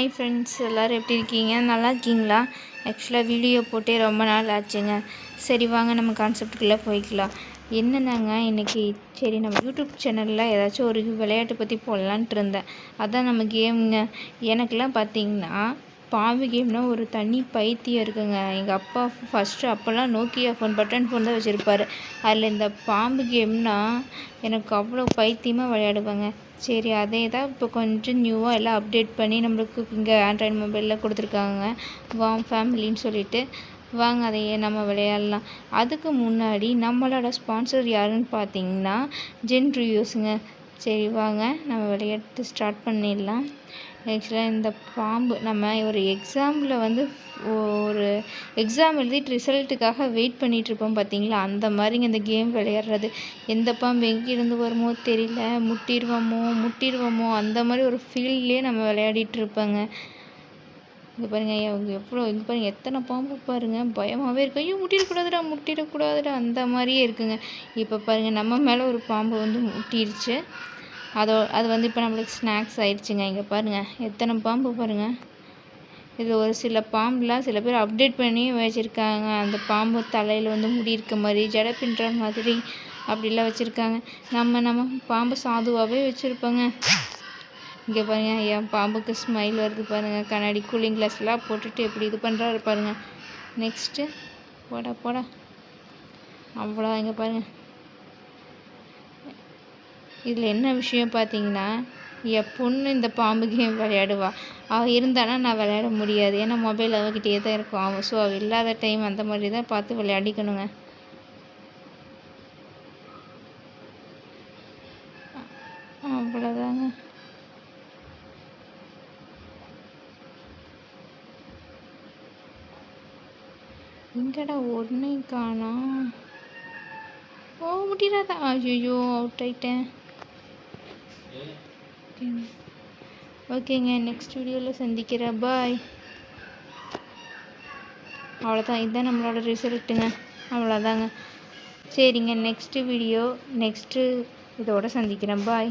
Hi friends எல்லோரும் எப்படி இருக்கீங்க? நல்லா இருக்கீங்களா? ஆக்சுவலாக வீடியோ போட்டே ரொம்ப நாள் ஆச்சுங்க. சரி வாங்க நம்ம கான்செப்டுக்குள்ளே போய்க்கலாம். என்னென்னாங்க இன்றைக்கி சரி நம்ம யூடியூப் சேனலில் ஏதாச்சும் ஒரு விளையாட்டு பற்றி போடலான்ட்டு இருந்தேன். அதான் நம்ம கேமுங்க எனக்கெலாம் பார்த்தீங்கன்னா பாம்பு கேம்னால் ஒரு தனி பைத்தியம் இருக்குங்க. எங்கள் அப்பா ஃபஸ்ட்டு அப்போல்லாம் நோக்கியா ஃபோன் பட்டன் ஃபோன் தான் வச்சுருப்பாரு. அதில் இந்த பாம்பு கேம்னால் எனக்கு அவ்வளோ பைத்தியமாக விளையாடுவேங்க. சரி அதே தான் இப்போ கொஞ்சம் நியூவாக எல்லாம் அப்டேட் பண்ணி நம்மளுக்கு இங்கே ஆண்ட்ராய்டு மொபைலில் கொடுத்துருக்காங்க. வாம் ஃபேமிலின்னு சொல்லிட்டு. வாங்க அதையே நம்ம விளையாடலாம். அதுக்கு முன்னாடி நம்மளோட ஸ்பான்சர் யாருன்னு பார்த்தீங்கன்னா ஜென் ரிவ்யூஸுங்க சரி வாங்க நம்ம விளையாட்டு ஸ்டார்ட் பண்ணிடலாம். ஆக்சுவலாக இந்த பாம்பு நம்ம ஒரு எக்ஸாமில் வந்து ஒரு எக்ஸாம் எழுதிட்டு ரிசல்ட்டுக்காக வெயிட் பண்ணிகிட்ருப்போம் பார்த்தீங்களா அந்த மாதிரிங்க இந்த கேம் விளையாடுறது. எந்த பாம்பு எங்கேருந்து வருமோ தெரியல. முட்டிடுவோமோ முட்டிடுவோமோ அந்த மாதிரி ஒரு ஃபீல்ட்லேயே நம்ம விளையாடிட்டுருப்போங்க. இங்கே பாருங்க அவங்க எவ்வளோ இங்கே பாருங்கள் எத்தனை பாம்பு பாருங்கள் பயமாகவே இருக்கும் ஐயோ முட்டிடக்கூடாதுடா முட்டிடக்கூடாதுடா அந்த மாதிரியே இருக்குங்க. இப்போ பாருங்கள் நம்ம மேலே ஒரு பாம்பு வந்து முட்டிடுச்சு அதோ அது வந்து இப்போ நம்மளுக்கு ஸ்நாக்ஸ் ஆயிடுச்சுங்க. இங்கே பாருங்கள் எத்தனை பாம்பு பாருங்கள் இது ஒரு சில பாம்புலாம் சில பேர் அப்டேட் பண்ணி வச்சுருக்காங்க. அந்த பாம்பு தலையில் வந்து முடி இருக்க மாதிரி ஜடை பின்னுற மாதிரி அப்படிலாம் வச்சுருக்காங்க. நம்ம நம்ம பாம்பு சாதுவாகவே வச்சுருப்போங்க. இங்கே பாருங்கள் என் பாம்புக்கு ஸ்மைல் வருது பாருங்கள் கண்ணாடி கூலிங் கிளாஸ்லாம் போட்டுட்டு எப்படி இது பண்ணுறாரு பாருங்கள் நெக்ஸ்ட்டு போடா போடா. அவ்வளோ இங்கே பாருங்கள் இதில் என்ன விஷயம் பார்த்தீங்கன்னா என் பொண்ணு இந்த பாம்பு கேம் விளையாடுவா. அவள் இருந்தானா நான் விளையாட முடியாது. ஏன்னா மொபைல் அவகிட்டே தான் இருக்கும். அவன் ஸோ அவள் இல்லாத டைம் அந்த மாதிரி தான் பார்த்து விளையாடிக்கணுங்க. அவ்வளோதாங்க எங்கடா ஒன்றையும் காணோம் ஓ முடியாதா ஐயோ அவுட் ஆயிட்டேன். ஓகேங்க. நெக்ஸ்ட் வீடியோவில் சந்திக்கிறேன். பாய் அவ்வளோதான் இதுதான் நம்மளோட ரிசல்ட்டுங்க அவ்வளோதாங்க சரிங்க நெக்ஸ்ட்டு வீடியோ நெக்ஸ்ட்டு இதோட சந்திக்கிறேன். பாய்